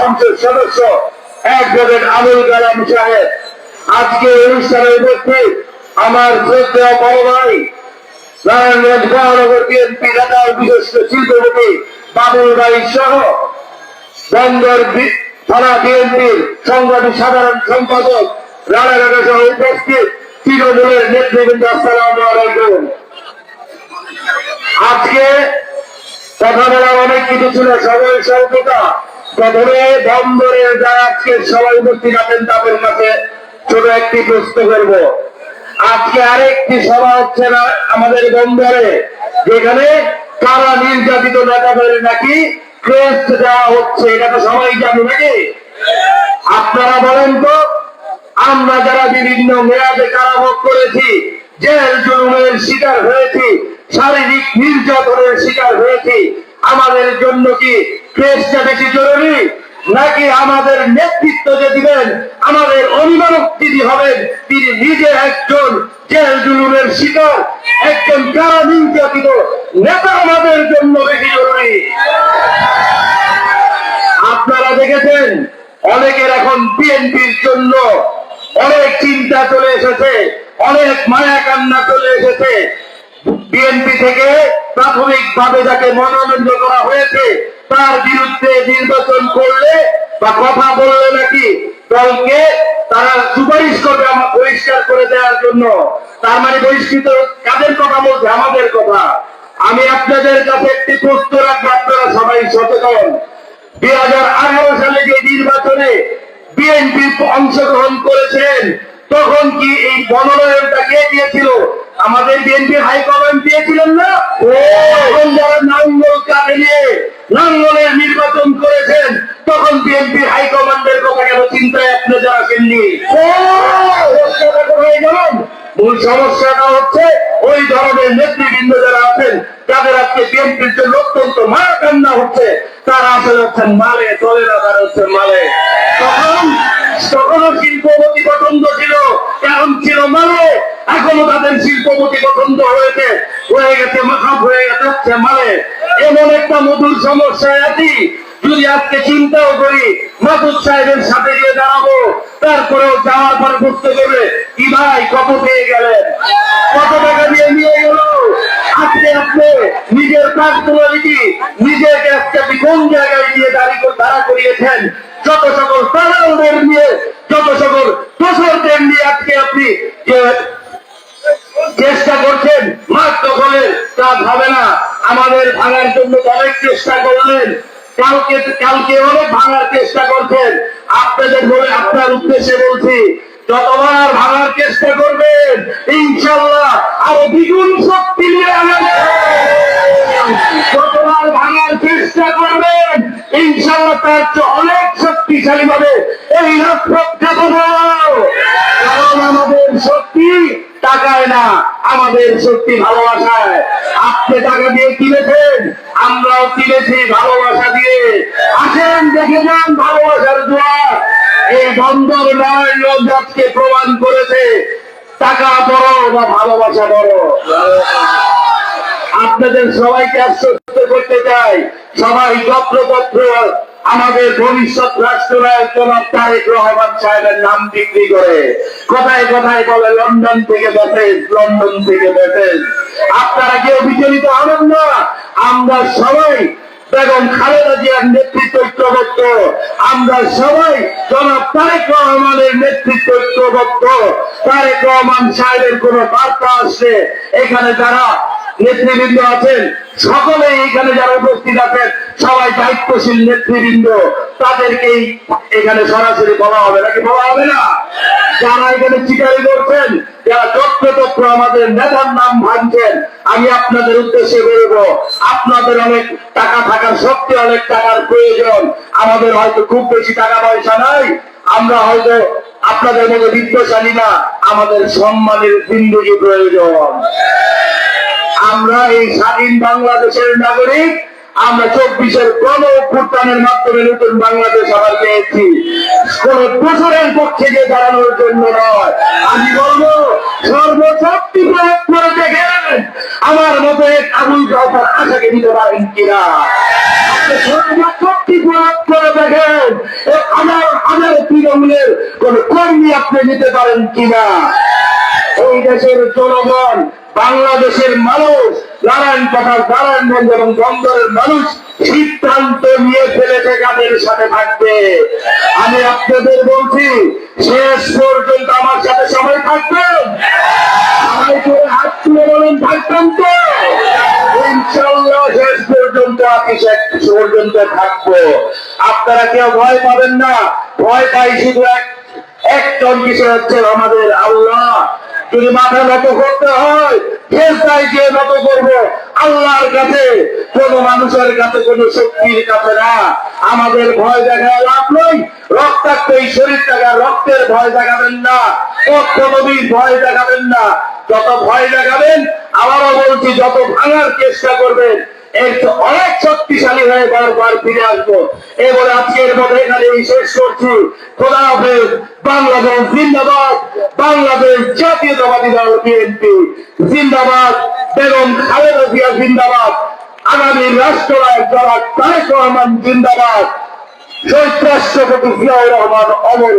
সংসদ সদস্য অ্যাডভোকেট আবুল কালাম সাহেব। আজকে অনুষ্ঠানে উপস্থিত আমার শ্রদ্ধেয় বড় ভাই, নারায়ণগঞ্জ মহানগর বিএনপি নেতা বিশিষ্ট শিল্পপতি বাবুল ভাই সহ বন্দর থানা বিএনপির সংগ্রামী সাধারণ সম্পাদক রানাঘাটা সহ উপস্থিত তৃণমূলের নেতৃবৃন্দ, আসসালাম আলাইকুম। আজকে কথা বলার অনেক কিছু ছিল সবাই স্বল্পতা। প্রথমে বন্দরের যারা আজকে সবাই উপস্থিত আছেন তাদের কাছে ছোট একটি প্রশ্ন করব। আজকে আরেকটি সভা হচ্ছে না আমাদের বন্দরে, যেখানে কারা নির্যাতিত নেতাদের নাকি ক্রেস্ট দেওয়া হচ্ছে, এটা তো সবাই জানে নাকি? আপনারা বলেন তো, আমরা যারা বিভিন্ন মেয়াদে কারাভোগ করেছি, জেল জুলুমের শিকার হয়েছি, শারীরিক নির্যাতনের শিকার হয়েছি, আমাদের জন্য কি কেসটা বেশি জরুরি? নাকি আমাদের নেতৃত্ব যে দিবেন, আমাদের অভিভাবক যিনি হবেন, তিনি নিজে একজন জেল জুলুমের শিকার, একজন কারা নির্যাতিত নেতা আমাদের জন্য বেশি জরুরি। আপনারা দেখেছেন, অনেকের এখন বিএনপির জন্য অনেক চিন্তা চলে এসেছে, অনেক মায়া কান্না চলে এসেছে। বিএনপি থেকে প্রাথমিক ভাবে যাকে মনোনয়ন করা হয়েছে তার বিরুদ্ধে নির্বাচন করলে বা কথা বললে নাকি দলকে তারা সুপারিশ করবে আমার পরিষ্কার করে দেওয়ার জন্য। তার মানে বহিষ্কৃত কাদের কথা বলছে? আমাদের কথা। আমি আপনাদের কাছে একটি প্রশ্ন রাখব আপনারা সবাই সচেতন। দুই হাজার আঠারো সালে যে নির্বাচনে বিএনপি অংশগ্রহণ করেছেন তখন কি এই মনোনয়নটা কে দিয়েছিল? আমাদের বিএনপি হাইকমান্ড দিয়েছিলেন না? যারা নাঙ্গল কাঁধে নিয়ে নাঙ্গলের নির্বাচন করেছেন, তখন বিএনপি হাইকমান্ডের কথা কেন চিন্তায় আপনি যারা আসেননি মূল সমস্যাটা হচ্ছে, ওই ধরনের নেতৃবৃন্দ যারা আছেন যাদের আজকে বিএনপির জন্য অত্যন্ত মারা কান্না হচ্ছে, তারা আসলে হচ্ছেন মালে, দলেরা তারা হচ্ছে মালে। তখন তখনও শিল্পপতি পছন্দ ছিল, এখন ছিল মালে। এখনও তাদের শিল্পপতি পছন্দ হয়েছে, হয়ে গেছে মাখাপ হয়ে যাচ্ছে মালে। এমন একটা মধুর সমস্যায় আছি, যদি আজকে চিন্তাও করি মাসুদ সাহেবের সাথে গিয়ে দাঁড়াবো, তারপরেও যাওয়ার পরে বুঝতে করবে কি ভাই, কত পেয়ে গেলেন। কত টাকা দিয়ে নিয়ে গেল? আজকে আপনি নিজের পার্সোনালিটি নিজেকে আজকে আপনি কোন জায়গায় গিয়ে দাঁড়িয়ে দাঁড়া করিয়েছেন? যত সকল দালালদের নিয়ে, যত সকল দোষরদের নিয়ে আজকে আপনি করছেন মাঠ দখলের কাজ হবে না। আমাদের ভাঙার জন্য অনেক চেষ্টা করলেন। কালকে কালকে অনেক ভাঙার চেষ্টা করছেন। আপনাদের বলে আপনার উদ্দেশ্যে বলছি, যতবার ভাঙার চেষ্টা করবেন, ইনশাল্লাহ আরও দ্বিগুণ শক্তি নিয়ে। যতবার ভাঙার চেষ্টা করবেন, ইনশাল্লাহ তার অনেক শক্তিশালী ভাবে এই রাষ্ট্র কারণ আমাদের শক্তি টাকায় না আমাদের শক্তি ভালোবাসায়। আপনি টাকা দিয়ে কিনেছেন, আমরাও কিনেছি ভালোবাসা দিয়ে। আসেন, দেখে যান ভালোবাসার জোয়ার। এই বন্দর নারায়ণগঞ্জ আজকে প্রমাণ করেছে। টাকা বড় না ভালোবাসা বড় আপনাদের সবাইকে আশ্বস্ত করতে চাই, সবাই যত্রপত্র আমাদের ভবিষ্যৎ রাষ্ট্রনায়ক জনাব তারেক রহমান সাহেবের নাম বিক্রি করে। কথায় কথায় বলে লন্ডন থেকে বেসেন লন্ডন থেকে বেসেন আপনারা কেউ বিচলিত হবেন না? আমরা সবাই বেগম খালেদা জিয়ার নেতৃত্ব ঐক্যবদ্ধ আমরা সবাই জনাব তারেক রহমানের নেতৃত্ব ঐক্যবদ্ধ তারেক রহমান সাহেবের কোন বার্তা আসছে? এখানে যারা নেতৃবৃন্দ আছেন, সকলে এখানে যারা উপস্থিত আছেন সবাই দায়িত্বশীল নেতৃবৃন্দ তাদেরকেই এখানে সরাসরি বলা হবে নাকি বলা হবে না? যারা এখানে চিকারি করছেন, যারা তথ্য আমাদের নেতার নাম ভাঙছেন, আমি আপনাদের উদ্দেশ্যে বলব, আপনাদের অনেক টাকা থাকার সত্যি অনেক টাকার প্রয়োজন। আমাদের হয়তো খুব বেশি টাকা পয়সা নাই, আমরা হয়তো আপনাদের মতো বিত্তশালী না, আমাদের সম্মানের জিন্দগি প্রয়োজন। আমরা এই স্বাধীন বাংলাদেশের নাগরিক আমরা চব্বিশের গণ অভ্যুত্থানের মাধ্যমে নতুন বাংলাদেশ আবার পেয়েছি। কোন দোষরের পক্ষে গিয়ে দাঁড়ানোর জন্য নয়। আমি বলব, সর্বশক্তি প্রয়োগ করে দেখেন, আমার মতো এক আবুল কাউতার আশাকে দিতে পারেন কিনা। সর্বশক্তি প্রয়োগ করে দেখেন হাজার হাজার তৃণমূলের কোন কর্মী আপনি নিতে পারেন কিনা। এই দেশের জনগণ, বাংলাদেশের মানুষ নারায়ণ পাঠার নারায়ণগঞ্জ এবং বন্দরের মানুষ সিদ্ধান্ত নিয়ে ফেলেছে কাদের সাথে থাকবে? আমি আপনাদের বলছি, শেষ পর্যন্ত আমার সাথে সময় থাকবেন সবাই করে হাত তুলে বলেন, থাকবেন তো? ইনশাল্লাহ শেষ পর্যন্ত আমি শেষ পর্যন্ত থাকব। আপনারা কেউ ভয় পাবেন না। ভয় পাই শুধু এক একজন হচ্ছে আমাদের আল্লাহ। যদি মাথা নত করতে হয় ফেরতাই যে নত করব। আল্লাহর কাছে, কোন মানুষের কাছে কোন শক্তির কাছে না। আমাদের ভয় দেখা লাভ নই। রক্তাক্ত এই আর রক্তের ভয় দেখাবেন না। নবীর ভয় দেখাবেন না। যত ভয় দেখাবেন, আবারও বলছি, যত ভাঙার চেষ্টা করবেন চেয়ে অনেক শক্তিশালী হয়ে বারবার ফিরে আসব। এবারে আজকের মতো এখানে শেষ করছি। খোদা হাফেজ, বাংলাদেশ জিন্দাবাদ, বাংলাদেশ জাতীয়তাবাদী দল বিএনপি। জিন্দাবাদ, বেগম খালেদা জিয়া জিন্দাবাদ। আগামী রাষ্ট্রনায়ক তারেক রহমান জিন্দাবাদ। শহীদ রাষ্ট্রপতি জিয়াউর রহমান অমর।